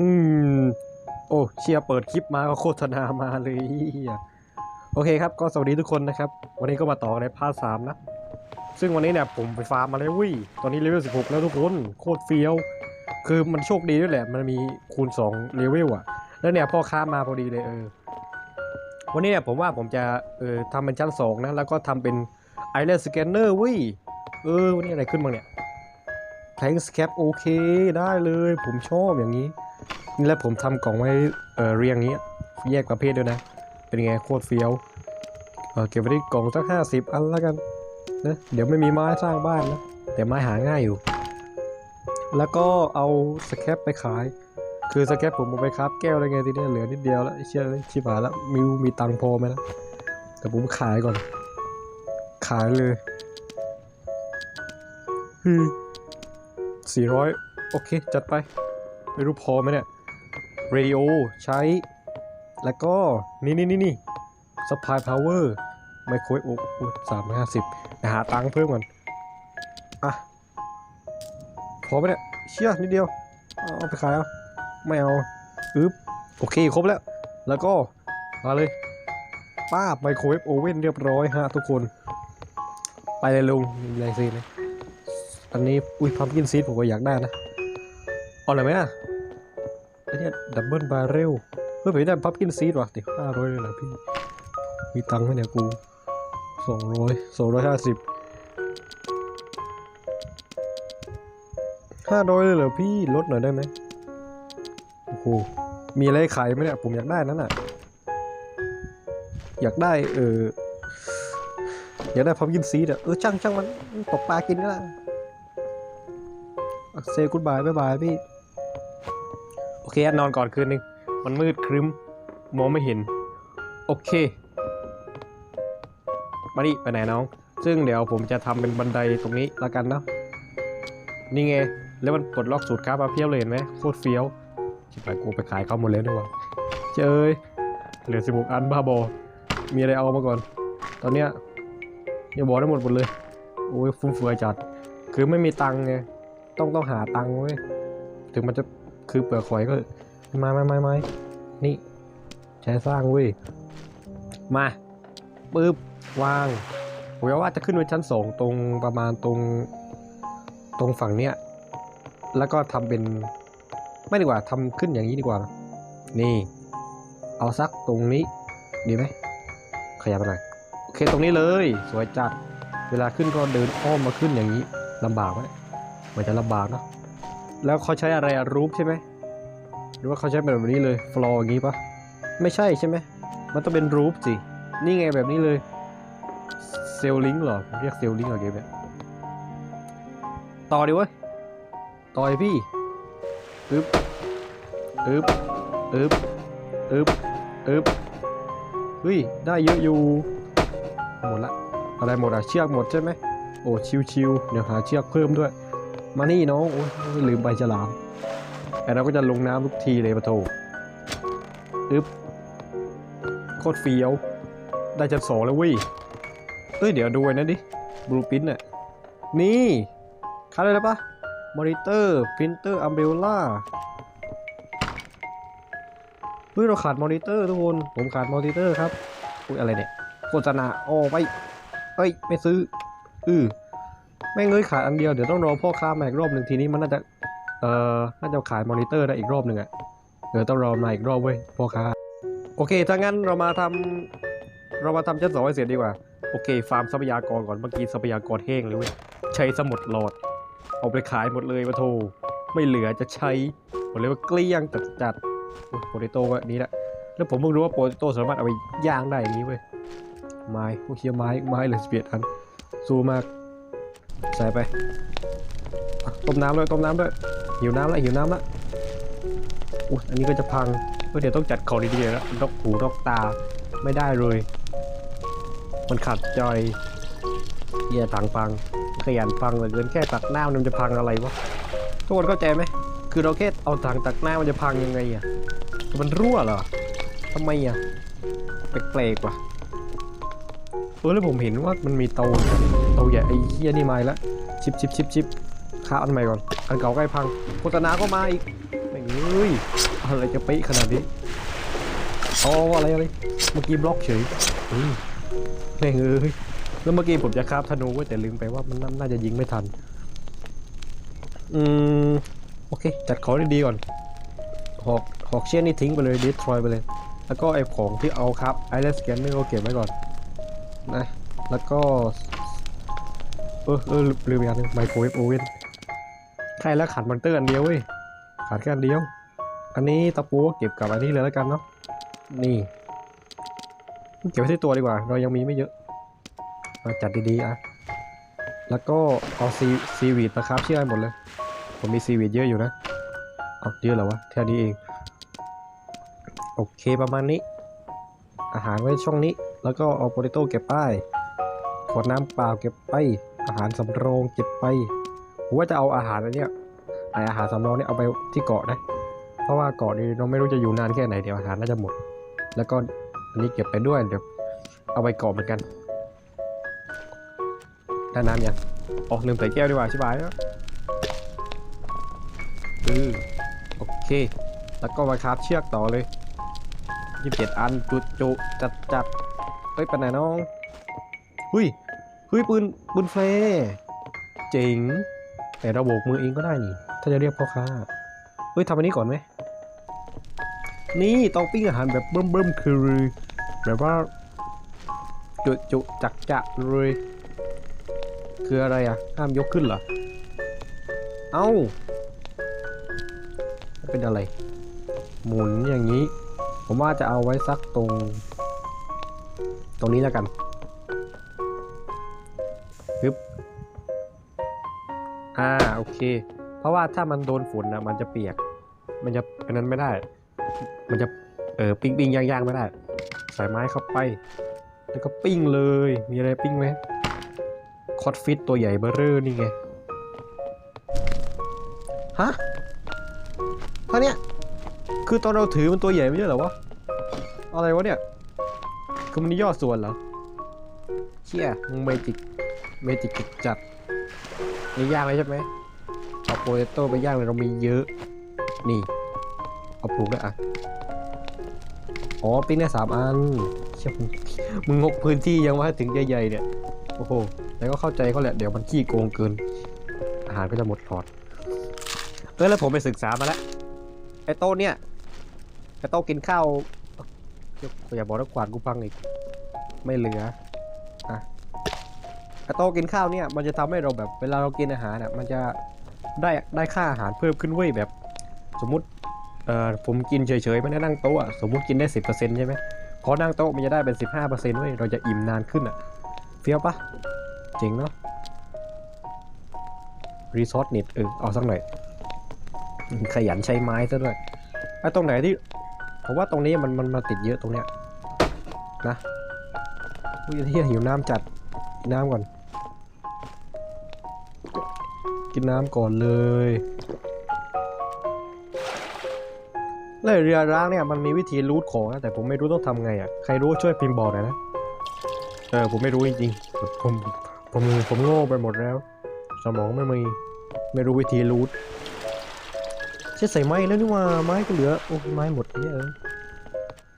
อืม โอ้เชียร์เปิดคลิปมาก็โฆษณามาเลยโอเคครับ ก็สวัสดีทุกคนนะครับ วันนี้ก็มาต่อในพาร์ทสามนะ ซึ่งวันนี้เนี่ยผมไปฟาร์มมาแล้ววิตอนนี้เลเวล16แล้วทุกคน โคตรเฟี้ยว คือมันโชคดีด้วยแหละ มันมีคูณ2เลเวลอะแล้วเนี่ยพ่อค้ามาพอดีเลยเออ วันนี้เนี่ยผมว่าผมจะเออทำเป็นชั้น2นะ แล้วก็ทำเป็นไอเลนสแกนเนอร์วิเออวันนี้อะไรขึ้นบ้างเนี่ยแทงสแคปโอเคได้เลย ผมชอบอย่างนี้ นี่แล้วผมทำกล่องไว้เออเรียงนี้แยกประเภทด้วยนะ เป็นไงโคตรเฟี้ยวเออเก็บไว้ที่กล่องสักห้าสิบอันแล้วกันนะเดี๋ยวไม่มีไม้สร้างบ้านนะแต่ไม้หาง่ายอยู่ แล้วก็เอาสแคปไปขาย คือสแคปผมเอาไปครับแก้วอะไรไงทีเนี้ยเหลือนิดเดียวแล้วเชื่อชิบหายแล้วมิวมีตังพอไหมนะแต่ผมขายก่อน ขายเลยฮึสี่ร้อยโอเค จัดไป ไม่รู้พอไหมเนี่ย เรดิโอใช้ แล้วก็นี่นี่นี่นี่สปายพาวเวอร์ไมโครเวฟโอ้สามร้อยห้าสิบหาตังค์เพิ่มก่อนอะพอไหมเนี่ยเชี่ยนิดเดียวเอาไปขายเอาไม่เอาอึ๊บโอเคครบแล้ว แล้วก็มาเลยป้าบไมโครเวฟโอเว่นเรียบร้อยฮะทุกคน ไปเลยลุงมีอะไรซีเลยอันนี้อุ้ยพัมกินซีดผมก็อยากได้นะเอาเลยไหมอะ อ้เนี่ยดับเบิลบาร์เรลเฮ้ยผมได้พับกินซีดว่ะติห้าร้อยเลยเหรอพี่ มีตังค์ไหมเนี่ยกูสองร้อยสองร้อยห้าสิบห้าร้อยเลยเหรอพี่ลดหน่อยได้ไหมโอ้โหมีอะไรขายไหมเนี่ยผมอยากได้นั่นอะ อยากได้เอออยากได้พับกินซีดอะเออช่างช่างมันตกปลากินก็ได้เซกุดบายบายบายพี่ โอเคนอนก่อนคืนนึง มันมืดครึ้ม มองไม่เห็น โอเค มาดิไปไหนน้อง ซึ่งเดี๋ยวผมจะทำเป็นบันไดตรงนี้ละกันนะนี่ไง แล้วมันปลดล็อกสูตรครับมาเพียบเลยเห็นไหมโคตรเฟี้ยวชิบหายกูไปขายเขาหมดแล้วด้วยวะเจ้ยเหลือสิบหกอันบ้าบอ มีอะไรเอามาก่อน ตอนเนี้ยย่าบอกได้หมดหมดเลย โอ้ยฟุ่มเฟือยจัด คือไม่มีตังค์ไง ต้องต้องหาตังค์เว้ยถึงมันจะ คือเปลือกหอยก็ไม้ไม้ไม้ไม้นี่ใช้สร้างเว้ยมาปึ๊บวางผมว่าจะขึ้นไว้ชั้นสองตรงประมาณตรงตรงฝั่งเนี้ยแล้วก็ทำเป็นไม่ดีกว่าทำขึ้นอย่างนี้ดีกว่า นี่ เอาซักตรงนี้ดีไหมขยับไปหน่อยโอเคตรงนี้เลย สวยจัดเวลาขึ้นก็เดินอ้อมมาขึ้นอย่างนี้ลำบากไหมมันจะลำบากเนอะ แล้วเขาใช้อะไรอะรูปใช่ไหมหรือว่าเขาใช้แบบนี้เลยฟลอร์อย่างนี้ปะไม่ใช่ใช่ไหมมันต้องเป็นรูปสินี่ไงแบบนี้เลยเซลลิงเหรอผมเรียกเซลลิงเหรอเกมเนี่ยต่อดิเว้ยต่อยพี่อึ๊บอึ๊บอึ๊บอึ๊บอึ๊บเฮ้ยได้เยอะอยู่หมดละอะไรหมดอะเชือกหมดใช่ไหมโอ้ชิวๆเดี๋ยวหาเชือกเพิ่มด้วย มานี่น้องโอ้ยลืมใบฉลามแต่เราก็จะลงน้ำทุกทีเลยปะโถอึ๊บโคตรเฟี้ยว ได้ชั้นสองแล้วว้ยเอ้ยเดี๋ยวดูไว้นะดิบลูพินน่ะนี่คัดเลยแล้วปะมอนิเตอร์พิมพ์เตอร์อัมเบลล่าเฮ้ยเราขาดมอนิเตอร์ทุกคน ผมขาดมอนิเตอร์ครับอุ้ยอะไรเนี่ยโฆษณาโอ้ไปเอ้ยไม่ซื้ออือ แม่งเอ้ยขายอันเดียวเดี๋ยวต้องรอพ่อค้ามาอีกรอบหนึ่งทีนี้มันน่าจะ เอ่อ น่าจะขายมอนิเตอร์ได้อีกรอบหนึ่งอะเดี๋ยวต้องรอมาอีกรอบเว้ยพ่อค้า โอเค ถ้างั้นเรามาทำเรามาทำชั้นสองให้เสร็จดีกว่า โอเค ฟาร์มทรัพยากรก่อน เมื่อกี้ทรัพยากรแห้งเลยเว้ย ใช้สมุดหลอด เอาไปขายหมดเลยมาโท ไม่เหลือจะใช้ผมเลยว่าเกลี้ยงจัดจัดโปเตโต้ก็นี้แหละ แล้วผมเพิ่งรู้ว่าโปเตโต้สามารถเอาไปย่างได้อย่างนี้เว้ย ไม้โอเคไม้ ไม้เลยสิบเอ็ดอันสู้มาก ใส่ไปอะต้มน้ำด้วยต้มน้ำด้วยหิวน้ำละหิวน้ำละอุ้ยอันนี้ก็จะพังเฮ้ยเดี๋ยวต้องจัดของดีๆแล้วดอกหูดอกตาไม่ได้เลย มันขัดใจเหี้ยถังพังขยันพังเหลือเกินแค่ตักน้ามันจะพังอะไรวะทุกคนเข้าใจไหมคือเราแค่เอาถังตักน้ามันจะพังยังไงอะมันรั่วเหรอทำไมอะแปลกๆว่ะเออแล้วผมเห็นว่ามันมีเตา เตาใหญ่ไอ้เหี้ยนี่มาแล้วชิปชิปชิปชิปค้าอันใหม่ก่อน อันเก่าใกล้พัง โฆษณาก็มาอีกอย่างนี้เฮ้ยอะไรจะเป๊ะขนาดนี้เอาอะไรอะไร เมื่อกี้บล็อกเฉยเฮ้ยแม่เอ้ยแล้วเมื่อกี้ผมจะคาบธนูไว้แต่ลืมไปว่ามันน่าน่าจะยิงไม่ทัน อืม โอเค จัดของดีๆก่อน หอกหอกเชี่ยนี่ทิ้งไปเลยดิสทรอยไปเลย แล้วก็ไอ้ของที่เอาครับไอเลสแกนนี่ก็เก็บไว้ก่อนนะ แล้วก็ เออเออลืมอีกอย่างหนึงไมโครเวฟโอเว่นใช่แล้วขาดมอนเตอร์อันเดียวเว้ยขาดแค่อันเดียว อันนี้ตะปูก็เก็บกับอันนี้เลยแล้วกันเนาะนี่เก็บไว้ที่ตัวดีกว่า เรายังมีไม่เยอะ มาจัดดีๆอะแล้วก็เอาซีซีวีดมาครับเชื่อให้หมดเลย ผมมีซีวีดเยอะอยู่นะเอาเยอะเหรอวะแค่นี้เอง โอเคประมาณนี้ อาหารไว้ช่องนี้ แล้วก็เอาโปเตโต้เก็บไปขวดน้ำเปล่าเก็บไป อาหารสำรองเก็บไปผมว่าจะเอาอาหารอันเนี้ยไออาหารสำรองเนี่ยเอาไปที่เกาะนะ เพราะว่าเกาะนี้เราไม่รู้จะอยู่นานแค่ไหนเดี๋ยวอาหารน่าจะหมด แล้วก็อันนี้เก็บไปด้วยเดี๋ยวเอาไปเกาะเหมือนกันได้น้ำยังอ๋อลืมใส่แก้วดีกว่าชิบายแล้วเออโอเค แล้วก็มาคราฟเชือกต่อเลยยี่สิบเจ็ดอันจุจุจัดจัดเฮ้ยไปไหนน้อง หุย ฮ้ยปืนปืนแฟร์เจ๋งแต่เราโบกมือเองก็ได้นี่ ถ้าจะเรียกพ่อค้าเฮ้ยทำอันนี้ก่อนไหมนี่เต้องปิ้งอาหารแบบเบิ่มๆคือแบบว่าจุจุจักจะเลยคืออะไรอะ ห้ามยกขึ้นเหรอ เอ้า เป็นอะไร หมุนอย่างนี้ ผมว่าจะเอาไว้สักตรง ตรงนี้แล้วกัน อ่าโอเค เพราะว่าถ้ามันโดนฝนนะมันจะเปียก มันจะอันนั้นไม่ได้ มันจะเออปิ้งปิ้งย่างย่างไม่ได้ใส่ไม้เข้าไป แล้วก็ปิ้งเลยมีอะไรปิ้งไหมคอตฟิตตัวใหญ่เบ้อเร่อนี่ไงฮะเท่าเนี้ยคือตอนเราถือมันตัวใหญ่ไม่ใช่เหรอวะอะไรวะเนี่ยคือมันย่อส่วนเหรอเชี่ยมึงเมจิกเมจิกจัด นี่ย่างเลยใช่ไหมเอาโปเตโต้ไปย่างเลยเรามีเยอะ นี่ เอาปลูกด้วยอะ อ๋อปิ้งได้สามอันเชี่ยมึงงกพื้นที่ยังว่าถึงใหญ่ๆเนี่ย โอ้โห แต่ก็เข้าใจเขาแหละ เดี๋ยวมันขี้โกงเกิน อาหารก็จะหมดหลอด เออแล้วผมไปศึกษามาแล้ว ไอ้โต้เนี่ยไอ้โต้กินข้าวอย่าบอกนะกวาดกูพังอีก ไม่เหลือ โต้กินข้าวเนี่ยมันจะทำให้เราแบบเวลาเรากินอาหารอะมันจะได้ได้ค่าอาหารเพิ่มขึ้นเว้ยแบบ สมมุติเอ่อผมกินเฉยๆไม่ได้นั่งโต๊ะสมมุติกินได้สิบเปอร์เซ็นต์ใช่ไหมพอนั่งโต๊ะมันจะได้เป็นสิบห้าเปอร์เซ็นต์เว้ยเราจะอิ่มนานขึ้นอะเฟี้ยวปะเจ๋งเนาะรีซอสน็ตเออเอาสักหน่อยขยันใช้ไม้ซะด้วยไอ้ตรงไหนที่ผมว่าตรงนี้มันมันมาติดเยอะตรงเนี้ยนะอุ้ยเฮียหิวน้ำจัดนน้ำก่อน กินน้ำก่อนเลยแล้วเรือร้างเนี่ยมันมีวิธีรูทของนะแต่ผมไม่รู้ต้องทำไงอะใครรู้ช่วยพิมพ์บอกหน่อยนะเออผมไม่รู้จริงๆผมผมผมโง่ไปหมดแล้ว สมองไม่มีไม่รู้วิธีรูทเชื่อใส่ไม้แล้วนี่ว่าไม้ก็เหลือโอ้ไม้หมดเนี่ยเออ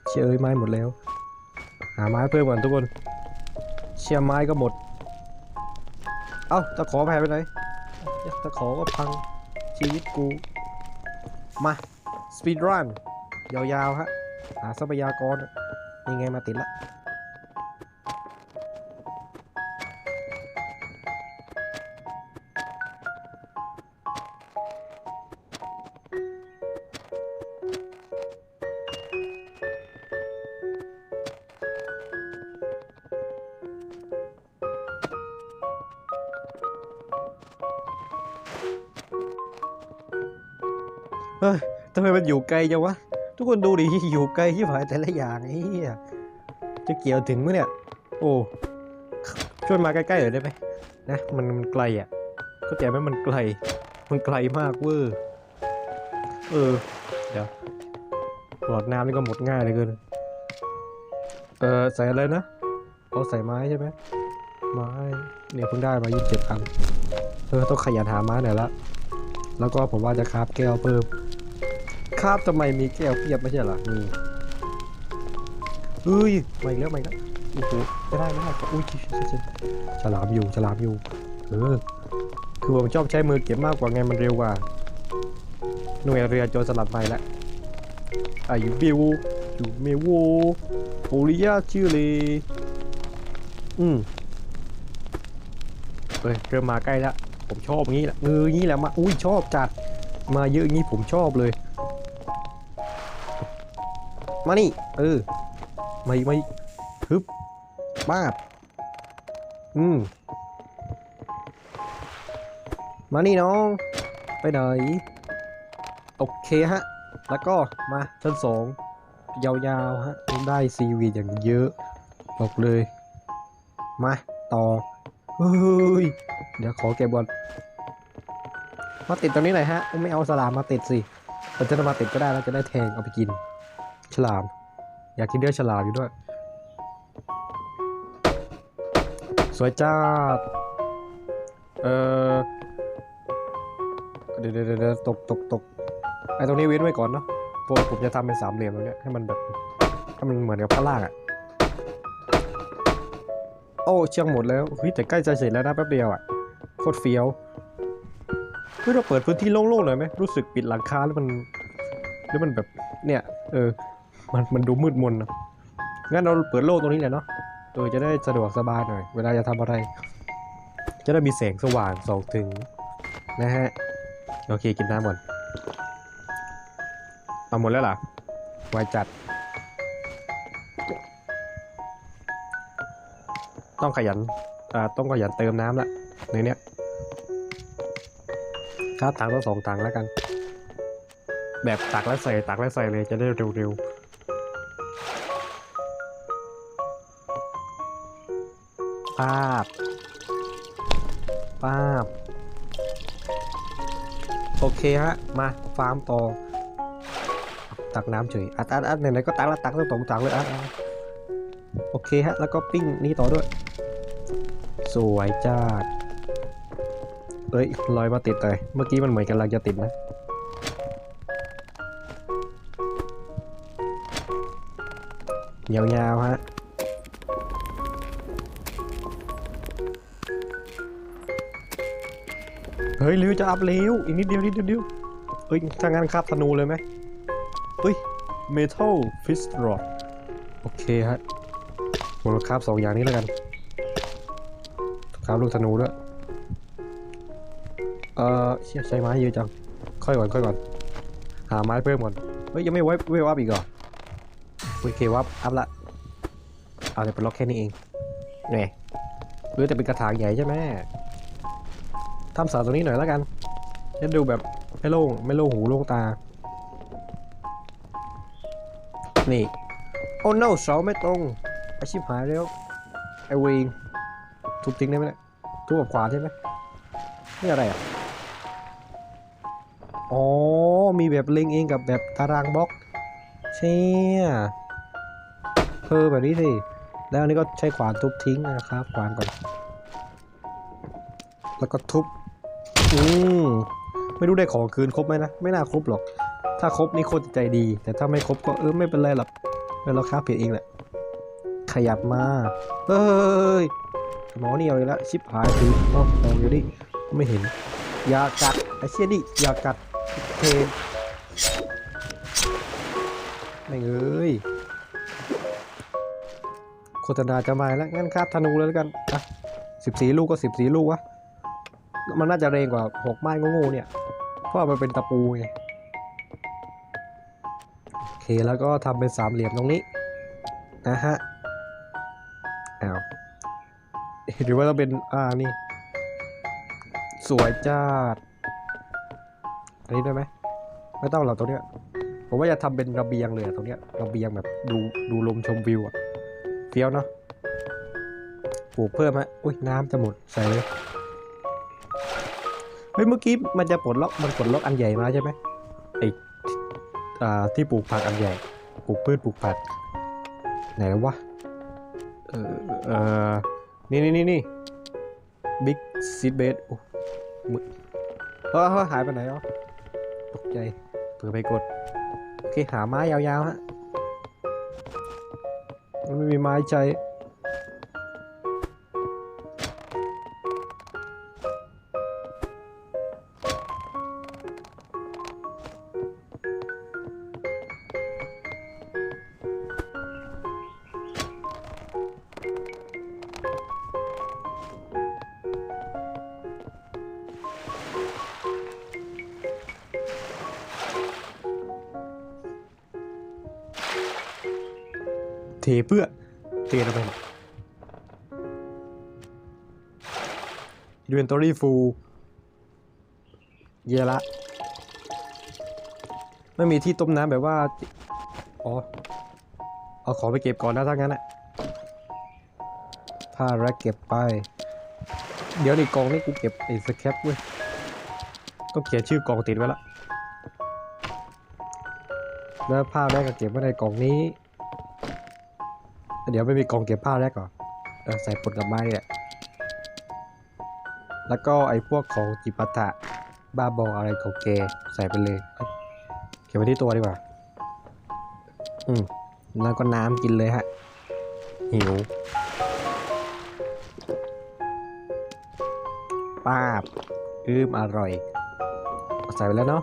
เชื่อเอ้ยไม้หมดแล้ว หาไม้เพิ่มก่อนทุกคนเชื่อไม้ก็หมด เอ้าตะขอแพ้ไปไหน ตะขอก็พังชีวิตกู มา สปีดรันยาวๆฮะ หาทรัพยากรยังไงมาติดละ ไมมันอยู่ไกลจังวะ ทุกคนดูดิอยู่ไกลที่ผายแต่ละอย่างไอ้เหี้ยจะเกี่ยวถึงมั้ยเนี่ย โอ้ช่วยมาใกล้ๆหน่อยได้ไหมนะมันมันไกลอะเข้าใจไหมมันไกล มันไกลมากเวอร์เออ เดี๋ยวหลอดน้ำนี่ก็หมดง่ายเหลยเกิน เออใส่อะไรนะเอาใส่ไม้ใช่ไหมไม้เนี่ยเพิ่งได้มายี่สิบเจ็ดอันเออต้องขยันหาไม้หน่อยละแล้วก็ผมว่าจะคราฟแก้วเพิ่ม ครับทำไมมีแก้วเพียบไม่ใช่เหรอนี่เฮ้ยมาอีกแล้วมาอีกแล้วโอ้โหไม่ได้ไม่ได้อุ้ยชิชิชิฉลามอยู่ฉลามอยู่เออคือผมชอบใช้มือเก็บมากกว่าไงมันเร็วกว่าหน่วยเรือโจรสลัดไปแล้วอายุบิวอยู่เมโวโอริยาชื่อเลยอืมเฮ้ยเริ่มมาใกล้แล้วผมชอบงี้แหละเอองี้แหละมาอุ้ยชอบจัดมาเยอะงี้ผมชอบเลย มานี่ เออ ไมาอีกมาอีกฮึบป้าบอืม มานี่น้อง ไปไหน โอเคฮะ แล้วก็มาชั้นสองยาวๆฮะได้ซีวีอย่างเยอะ บอกเลย มา ต่อ เฮ้ย เดี๋ยวขอเก็บบอลมาติดตรงนี้หน่อยฮะ ไม่เอาสลามมาติดสิเราจะมาติดก็ได้เราจะได้แทงเอาไปกิน ฉลาม อยากกินเนื้อฉลามอยู่ด้วย สวยจ้า เออเดี๋ยวเดี๋ยวเดี๋ยวตกตกตกไอตรงนี้เว้นไว้ก่อนเนาะเพราะผมจะทำเป็นสามเหลี่ยมตรงเนี้ยให้มันแบบให้มันเหมือนกับข้างล่างอะโอ้เชียงหมดแล้วเฮ้ยแต่ใกล้จะเสร็จแล้วนะแป๊บเดียวอะโคตรเฟี้ยวเฮ้ยเราเปิดพื้นที่โล่งๆหน่อยไหมรู้สึกปิดหลังคาแล้วมันแล้วมันแบบเนี่ย เออ มันมันดูมืดมนนะงั้นเราเปิดโล่ตรงนี้แหละเนาะเออจะได้สะดวกสบายหน่อย เวลาจะทำอะไร จะได้มีแสงสว่างส่องถึงนะฮะ โอเคกินน้ำก่อนเอาหมดแล้วเหรอไวจัด ต้องขยันอ่าต้องขยันเติมน้ำละในเนี้ยครับตักต้องสองตังแล้วกัน แบบตักแล้วใส่ตักแล้วใส่เลยจะได้เร็วๆ ป้าบ ป้าบ โอเคฮะ มาฟาร์มต่อ ตักน้ำเฉย อัดอัดอัดไหนๆก็ตักแล้วตักต้องสองตักเลยอัดโอเคฮะ แล้วก็ปิ้งนี่ต่อด้วย สวยจ้าดเอ้ยลอยมาติดเลย เมื่อกี้มันเหมือนกำลังจะติดนะยาวๆฮะ เฮ้ยริวจะอัพเร็วอีกนิดเดียวนิดเดียวเฮ้ยถ้างั้นคาบธนูเลยไหมเฮ้ย Metal Fist Rod โอเคฮะผมคาบสองอย่างนี้แล้วกันคาบลูกธนูด้วยเออเชี่ยใช้ไม้เยอะจังค่อยก่อนค่อยก่อน หาไม้เพิ่มก่อนเฮ้ยยังไม่ไว้เวฟอัพอีกเหรอโอเควับอัพละเอาแต่เป็นล็อกแค่นี้เองเนี่ยหรือแต่เป็นกระถางใหญ่ใช่ไหม ทำเสาตรงนี้หน่อยแล้วกันจะดูแบบไม่โล่งไม่โล่งหูโล่งตา นี่ โอ้ no เสาไม่ตรงอชีพหายแล้ว ไอเวงทุบทิ้งได้ไหมเนี่ยทุบกับขวาใช่ไหมนี่อะไรอะ อ๋อ มีแบบเล็งเองกับแบบตารางบล็อกเชี่ยเออแบบนี้สิ แล้วอันนี้ก็ใช้ขวานทุบทิ้งนะครับ ขวานก่อน แล้วก็ทุบ อืมไม่รู้ได้ของคืนครบไหมนะ ไม่น่าครบหรอก ถ้าครบนี่โคตรใจดี แต่ถ้าไม่ครบก็เออไม่เป็นไรหรอกเราค้าผิดเองแหละ ขยับมาเฮ้ยหมอนี่เอาอีกแล้วชิบหายคืออ๋อมองอยู่ดิไม่เห็นอย่ากัดไอเชี่ยนี่อย่ากัดเพนไม่เอ้ยโฆษณาจะมาแล้วงั้นคาบธนูเลยแล้วกันอะสิบสี่ลูกก็สิบสี่ลูกวะ มันน่าจะแรงกว่าหกไม้โง่ๆเนี่ย เพราะว่ามันเป็นตะปูไง โอเคแล้วก็ทำเป็นสามเหลี่ยมตรงนี้ นะฮะอ้าวหรือว่าต้องเป็น อ่า นี่ สวยจ้าดอันนี้ได้ไหม ไม่ต้องหรอกตรงเนี้ย ผมว่าจะทำเป็นระเบียงเลยอะตรงเนี้ย ระเบียงแบบดูดูลมชมวิวอะเฟี้ยวเนาะปลูกเพิ่มฮะ อุ้ยน้ำจะหมด ใส่เลย เฮ้ยเมื่อกี้มันจะปลดล็อกมันปลดล็อกอันใหญ่มาใช่ไหมไออ่าที่ปลูกผักอันใหญ่ปลูกพืชปลูกผักไหนวะเออเออนี่นี่นี่นี่บิ๊กซีดเบสโอ้มึเฮ้ยเฮ้ยหายไปไหนอะตกใจเผื่อไปกดโอเคหาไม้ยาวๆฮะไม่มีไม้ใช้ เทเพื่อเททำไมดูเอนตอรี่ฟูเยละไม่มีที่ต้มน้ำแบบว่า อ๋อ เอาของไปเก็บก่อนนะถ้างั้นอะผ้าแรกเก็บไป เดี๋ยวในกองนี่กูเก็บไอ้สแคปเว้ย ต้องเขียนชื่อกองติดไว้ละ แล้วผ้าแรกก็เก็บไว้ในกล่องนี้ เดี๋ยวไม่มีกองเก็บผ้าแรกก่อนใส่ปลกับไม้เนี่ยแล้วก็ไอ้พวกของจิปาถะบ้าบออะไรของแกใส่ไปเลยเอ้ยเก็บไว้ที่ตัวดีกว่า อืมแล้วก็น้ำกินเลยฮะ หิวป้าบอืมอร่อย ใส่ไปแล้วเนาะ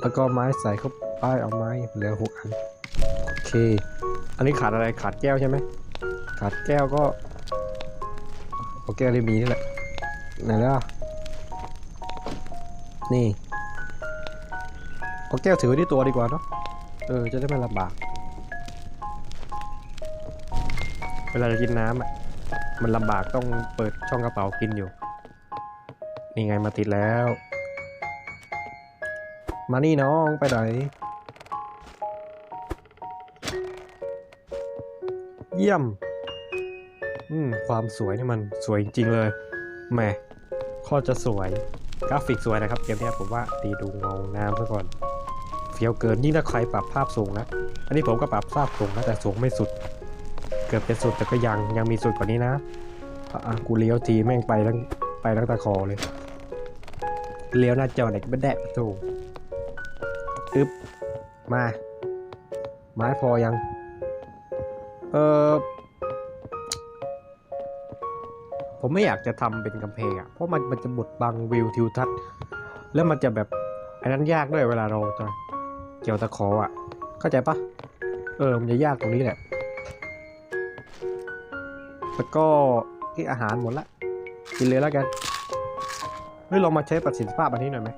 แล้วก็ไม้ใส่เข้า ไปเอาไม้เหลือหกอันโอเค อันนี้ขาดอะไรขาดแก้วใช่ไหมขาดแก้วก็เอาแก้วที่มีนี่แหละไหนแล้วนี่เอาแก้วถือไว้ที่ตัวดีกว่าเนาะเออจะได้ไม่ลำบาก เวลาจะกินน้ำอะมันลำบากต้องเปิดช่องกระเป๋ากินอยู่ นี่ไงมาติดแล้ว มานี่น้องไปไหน เยี่ยม อืม ความสวยนี่มันสวยจริงๆเลยแหมข้อจะสวย กราฟิกสวยนะครับ เกมเนี้ยผมว่าตีดูเงาน้ำซะก่อน เฟี้ยวเกินยิ่งถ้าใครปรับภาพสูงนะ อันนี้ผมก็ปรับภาพสูงนะแต่สูงไม่สุด เกือบจะสุดแต่ก็ยังยังมีสุดกว่านี้นะอะกูเลี้ยวทีแม่งไปทั้งไปทั้งตะคอเลย เลี้ยวหน้าจอเด็กไม่แดะถูอึบมา ไม้พอยัง เออผมไม่อยากจะทำเป็นกำแพงอะ เพราะมันมันจะบดบังวิวทิวทัศน์ แล้วมันจะแบบอันนั้นยากด้วยเวลาเราจะเกี่ยวตะขออะ เข้าใจปะเออ มันจะยากตรงนี้แหละ แล้วก็ที่อาหารหมดละ กินเลยแล้วกัน เฮ้ยลองมาใช้ประสิทธิภาพอันนี้หน่อยไหม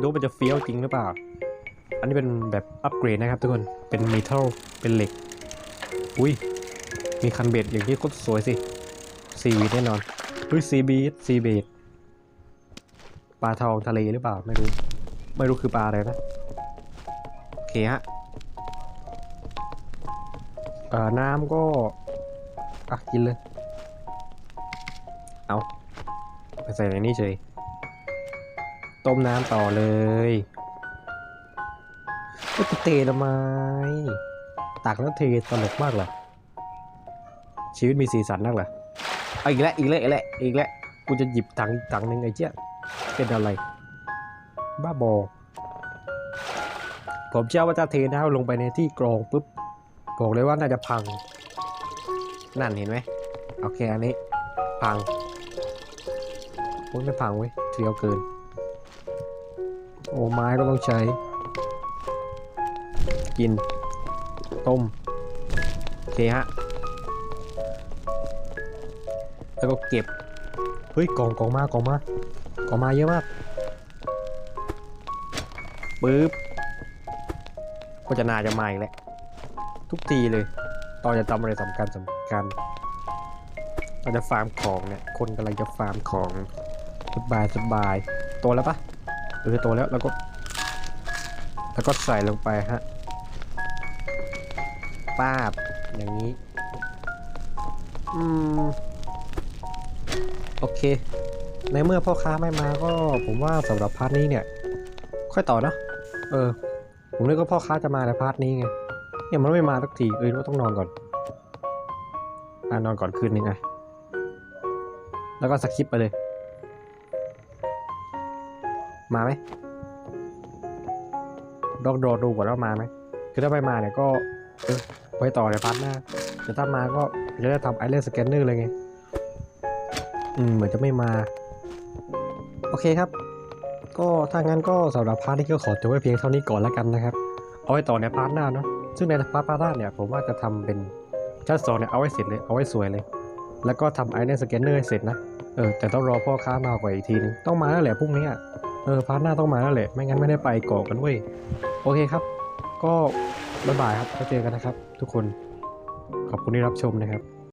ดูมันจะเฟี้ยวจริงหรือเปล่า อันนี้เป็นแบบอัปเกรดนะครับทุกคน เป็นเมทัล เป็นเหล็ก อุ้ย มีคันเบ็ดอย่างที่โคตรสวยสิซีวีแน่นอนเฮ้ยซีบีซีเบดปลาทองทะเลหรือเปล่า ไม่รู้ ไม่รู้คือปลาอะไรนะ โอเคฮะเอ่อน้ำก็อะกินเลย เอาไปใส่ในนี้เฉย ต้มน้ำต่อเลยก็จะเททำไม ตักแล้วเทตลกมากเหรอชีวิตมีสีสันนักเหรอเอาอีกแล้วอีกแล้วอีกแล้วอีกแล้วกูจะหยิบถังถังหนึ่งไอ้เจี๊ยเป็นอะไร บ้าบอ ผมเชื่อว่าถ้าเทน้ำลงไปในที่กรองปุ๊บบอกเลยว่าน่าจะพัง นั่นเห็นไหมโอเคอันนี้ พังโอ้ยไม่พังเว้ยเทียวเกิน โอ้ไม้ก็ต้องใช้ กิน ต้มโอเคฮะ แล้วก็เก็บ เฮ้ยกองกองมากองมากองมาเยอะมากปึ๊บก็จะนาจะมาอีกแล้วทุกทีเลย ตอนจะทำอะไรสำคัญสำคัญตอนจะฟาร์มของเนี่ย คนกำลังจะฟาร์มของสบายสบายโตแล้วปะเออโตแล้วแล้วก็ แล้วก็ใส่ลงไปฮะ ป้าบ อย่างนี้ อืม โอเค ในเมื่อพ่อค้าไม่มาก็ ผมว่าสำหรับพาร์ทนี้เนี่ย ค่อยต่อเนอะเออ ผมนึกว่าพ่อค้าจะมาในพาร์ทนี้ไง เนี่ยมันไม่มาสักที เออว่าต้องนอนก่อนอ่านอนก่อนคืนนึงไง แล้วก็สคิปไปเลย มาไหมลองรอดูก่อนว่ามาไหมคือถ้าไม่มาเนี่ยก็ ไว้ต่อในพาร์ทหน้าแต่ถ้ามาก็จะได้ทำไอเลนสแกนเนอร์เลยไง อืม เหมือนจะไม่มา โอเคครับ ก็ถ้างั้นก็สำหรับพาร์ทนี้ก็ขอจบไว้เพียงเท่านี้ก่อนแล้วกันนะครับ เอาไว้ต่อในพาร์ทหน้าเนาะ ซึ่งในพาร์ทพาร์ทหน้าเนี่ยผมว่าจะทำเป็นชั้นสองเนี่ยเอาไว้เสร็จเลย เอาไว้สวยเลย แล้วก็ทำไอเนสแกนเนอร์ให้เสร็จนะ เออ แต่ต้องรอพ่อค้ามากว่าอีกทีนึง ต้องมาแล้วแหละพรุ่งนี้เออพาร์ทหน้าต้องมาแล้วแหละ ไม่งั้นไม่ได้ไปเกาะกันเว้ย โอเคครับ ก็ บ๊ายบายครับแล้วเจอกันนะครับ ทุกคน ขอบคุณที่รับชมนะครับ